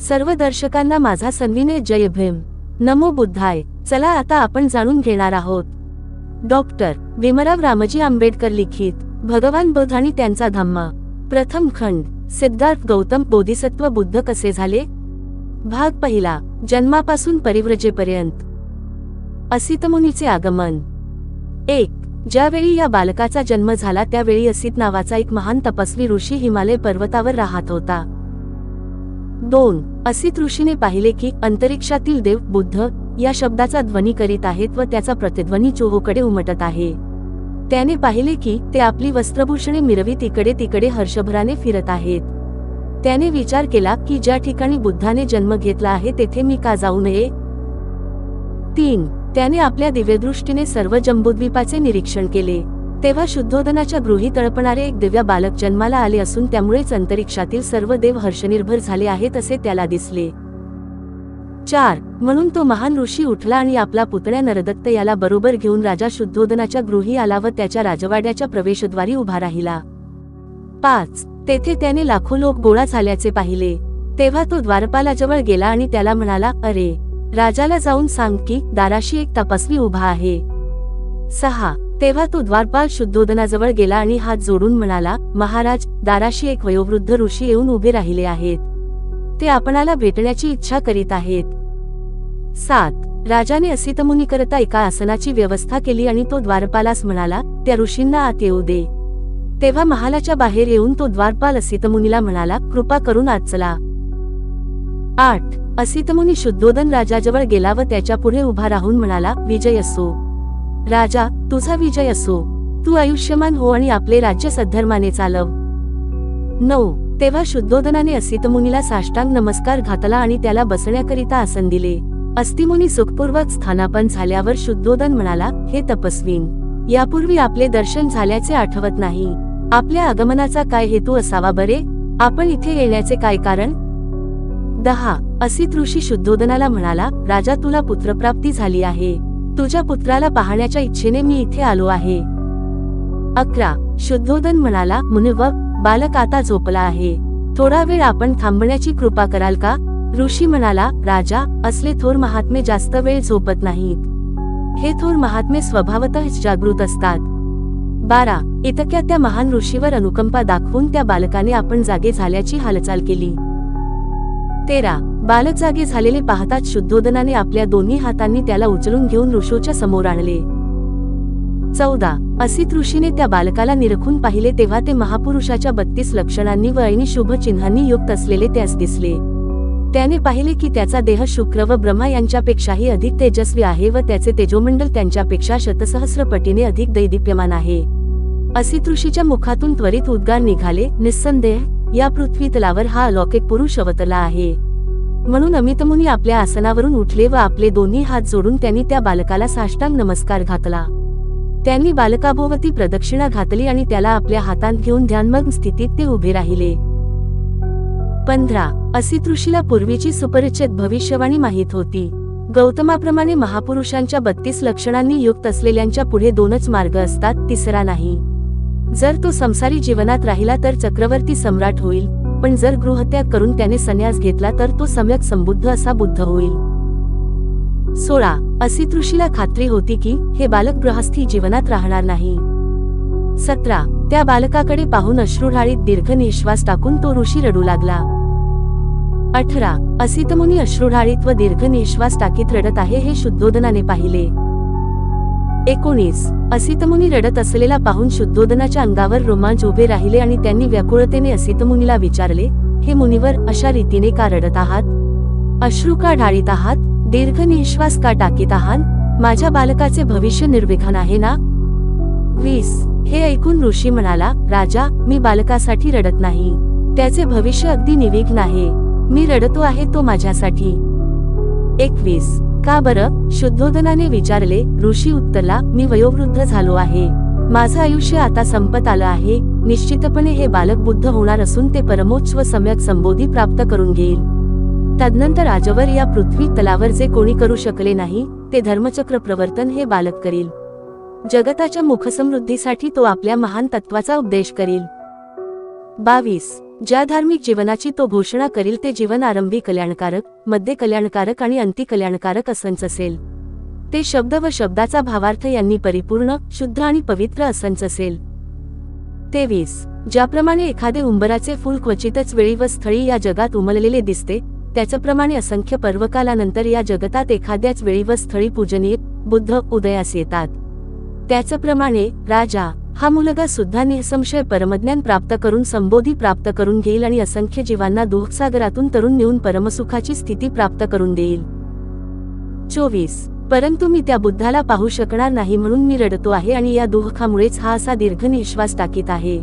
सर्व दर्शकांना माझा सन्विनय जय भीम. नमो बुद्धाय. चला आता आपण जाणून घेणार आहोत. डॉक्टर भीमराव रामजी आंबेडकर लिखित भगवान बुद्ध आणि त्यांचा धम्म. प्रथम खंड सिद्धार्थ गौतम बोधिसत्व बुद्ध कसे झाले? भाग पहिला जन्मापासून परिव्रजेपर्यंत. असितमुनीचे आगमन. एक ज्यावेळी या बालकाचा जन्म झाला त्यावेळी असित नावाचा एक महान तपस्वी ऋषी हिमालय पर्वतावर राहत होता. दोन असित ऋषीने पाहिले की अंतरिक्षातील देव बुद्ध या शब्दाचा ध्वनी करीत आहेत व त्याचा प्रतिध्वनी चोहोकडे उमटत आहे. त्याने पाहिले की ते आपली वस्त्रभूषणे मिरवीत इकडे तिकडे हर्षभराने फिरत आहेत. त्याने विचार केला की ज्या ठिकाणी बुद्धाने जन्म घेतला आहे तेथे मी का जाऊ नये? तीन त्याने आपल्या दिव्यदृष्टीने सर्व जंबूद्वीपाचे निरीक्षण केले. तेव्हा शुद्धोदनाच्या गृही तळपणारे एक दिव्य बालक जन्माला आले असून त्यामुळेच अंतरिक्षातील सर्व देव हर्षनिर्भर झाले आहेत असे त्याला दिसले. चार. म्हणून तो महान ऋषी उठला आणि आपला पुतळ्या नरदत्त याला बरोबर घेऊन राजा शुद्धोदनाच्या गृही आला व त्याच्या राजवाड्याच्या प्रवेशद्वारी उभा राहिला. पाच. तेथे त्याने लाखो लोक गोळा झाल्याचे पाहिले. तेव्हा तो द्वारपालाजवळ गेला आणि त्याला म्हणाला अरे राजाला जाऊन सांग की दाराशी एक तपस्वी उभा आहे. सहा. तेव्हा तो द्वारपाल शुद्धोदनाजवळ गेला आणि हात जोडून म्हणाला महाराज दाराशी एक वयोवृद्ध ऋषी येऊन उभे राहिले आहेत. ते आपणाला भेटण्याची इच्छा करीत आहेत. सात. राजाने असितमुनी करता एका आसनाची व्यवस्था केली आणि तो द्वारपालास म्हणाला त्या ऋषींना आत येऊ दे. तेव्हा महालाच्या बाहेर येऊन तो द्वारपाल असितमुनीला म्हणाला कृपा करून आत चला. आठ. असितमुनी शुद्धोदन राजाजवळ गेला व त्याच्या पुढे उभा राहून म्हणाला विजय असो. राजा तुझा विजय असो. तू आयुष्यमान हो आणि आपले राज्य सद्धर्माने चालव. नऊ. तेव्हा शुद्धोदनाने असितमुनीला साष्टांग नमस्कार घातला आणि त्याला बसण्याकरिता आसन दिले. अस्तिमुनी सुखपूर्वक स्थानापन झाल्यावर शुद्धोदन म्हणाला हे तपस्वीन यापूर्वी आपले दर्शन झाल्याचे आठवत नाही. आपल्या आगमनाचा काय हेतू असावा बरे? आपण इथे येण्याचे काय कारण? दहा. असित ऋषी शुद्धोदनाला म्हणाला राजा तुला पुत्रप्राप्ती झाली आहे. तुझ्या पुत्राला पाहण्याच्या इच्छेने मी इथे आलो आहे. अकरा. शुद्धोदन म्हणाला मुनिव बालक आता झोपला आहे. थोडा वेळ आपण थांबण्याची कृपा कराल का? ऋषी म्हणाला राजा असले थोर महात्मे जास्त वेळ झोपत नाहीत. हे थोर महात्मे स्वभावतःच जागृत असतात. बारा. इतक्या त्या महान ऋषीवर अनुकंपा दाखवून त्या बालकाने आपण जागे झाल्याची हालचाल केली. तेरा. बालक जागे झालेले पाहताच शुद्धोदनाने आपल्या दोन्ही हातांनी त्याला उचलून घेऊन ऋषोच्या समोर आणले. चौदा. असित ऋषीने त्या बालकाला निरखून पाहिले तेव्हा ते महापुरुषाच्या बत्तीस लक्षणांनी व ऐनी शुभ चिन्हांनी युक्त असलेले त्यास दिसले. त्याने पाहिले की त्याचा देह शुक्र व ब्रह्मा यांच्यापेक्षाही अधिक तेजस्वी आहे व त्याचे तेजोमंडल त्यांच्यापेक्षा शतसहस्र पटीने अधिक दैदिप्यमान आहे. असित ऋषीच्या मुखातून त्वरित उद्गार निघाले निस्संदेह या पृथ्वीतलावर हा अलौकिक पुरुष अवतला आहे. म्हणून अमितमुनी आपल्या आसनावरून उठले व आपले दोन्ही हात जोडून त्यांनी त्या बालकाला साष्टांग नमस्कार घातला. त्यांनी बालकाभोवती प्रदक्षिणा घातली आणि त्याला आपल्या हातात घेऊन ध्यानमग्न स्थितीत ते उभे राहिले. पंधरा. असितृषीला पूर्वीची सुपरिचित भविष्यवाणी माहीत होती. गौतमाप्रमाणे महापुरुषांच्या बत्तीस लक्षणांनी युक्त असलेल्यांच्या पुढे दोनच मार्ग असतात तिसरा नाही. जर तो संसारी जीवनात राहिला तर चक्रवर्ती सम्राट होईल. पण जर गृहत्याग करून त्याने संन्यास घेतला तर तो सम्यक संबुद्ध असा बुद्ध होईल. सोळा. असितृषीला खात्री होती की हे बालक गृहस्थी जीवनात राहणार नाही. सतरा. त्या बालकाकडे पाहून अश्रुढाळीत दीर्घ निश्वास टाकून तो ऋषी रडू लागला. अठरा. असितमुनी अश्रुढाळीत व दीर्घ निश्वास टाकीत रडत आहे हे शुद्धोदनाने पाहिले. एकोणीस. असितमुनी रडत असलेला पाहून शुद्धोदनाच्या अंगावर रोमांच उभे राहिले आणि त्यांनी व्याकुळतेने असितमुनीला विचारले हे मुनीवर अशा रीतीने का रडत आहात? अश्रू का ढाळीत आहात? दीर्घ निश्वास का टाकीत आहात माझ्या बालकाचे भविष्य निर्विघ्न आहे ना? वीस. हे ऐकून ऋषी म्हणाला राजा मी बालकासाठी रडत नाही. त्याचे भविष्य अगदी निविघ्न आहे. मी रडतो आहे तो माझ्यासाठी. एकवीस. का बरं? शुद्धोधनाने विचारले ऋषी उत्तरला मी वयोवृद्ध झालो आहे. माझं आयुष्य आता संपत आलं आहे. निश्चितपणे हे बालक बुद्ध होणार असून ते परमोच्च व सम्यक संबोधी प्राप्त करून घेईल. तदनंतर आजवर या पृथ्वी तलावर जे कोणी करू शकले नाही ते धर्मचक्र प्रवर्तन हे बालक करील. जगताच्या मुखसमृद्धीसाठी तो आपल्या महान तत्वाचा उपदेश करील. बावीस. ज्या धार्मिक जीवनाची तो घोषणा करील ते जीवन आरंभी कल्याणकारकमध्ये कल्याणकारक आणि अंती कल्याणकारक असंच असेल. ते शब्द व शब्दाचा भावार्थ यांनी परिपूर्ण शुद्ध आणि पवित्र असंच असेल. तेवीस. ज्याप्रमाणे एखादे उंबराचे फूल क्वचितच वेळी व स्थळी या जगात उमललेले दिसते त्याचप्रमाणे असंख्य पर्वकालानंतर या जगतात एखाद्याच वेळी व स्थळी पूजनीय बुद्ध उदयास येतात. त्याचप्रमाणे राजा हा मुलगा सुद्धा निसंशय परमज्ञान प्राप्त करून संबोधी प्राप्त करून घेईल आणि असंख्य जीवांना दुःखसागरातून तरुण नेऊन परमसुखाची स्थिती प्राप्त करून देईल. चोवीस. परंतु मी त्या बुद्धाला पाहू शकणार नाही म्हणून मी रडतो आहे आणि या दुःखामुळेच हा असा दीर्घ निश्वास टाकीत आहे.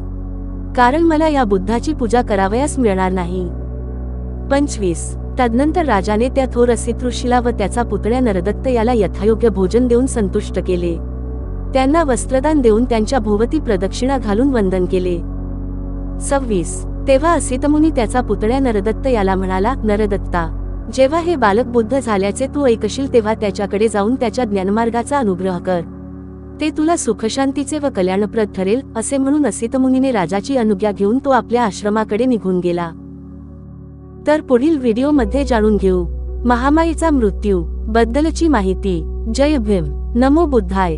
कारण मला या बुद्धाची पूजा करावयास मिळणार नाही. पंचवीस. तदनंतर राजाने त्या थोर ऋषीला व त्याचा पुतण्या नरदत्त याला यथायोग्य भोजन देऊन संतुष्ट केले. त्यांना वस्त्रदान देऊन त्यांच्या भोवती प्रदक्षिणा घालून वंदन केले. सव्वीस. तेव्हा असितमुनी त्याचा पुतळ्या नरदत्त याला म्हणाला नरदत्ता जेव्हा हे बालक बुद्ध झाल्याचे तू ऐकशील तेव्हा त्याच्याकडे जाऊन त्याच्या ज्ञानमार्गाचा अनुग्रह कर. ते तुला सुखशांतीचे व कल्याणप्रद ठरेल असे म्हणून असितमुनीने राजाची अनुज्ञा घेऊन तो आपल्या आश्रमाकडे निघून गेला. तर पुढील व्हिडिओमध्ये जाणून घेऊ. महामाईचा मृत्यू बद्दलची माहिती जय भीम नमो बुद्धाय.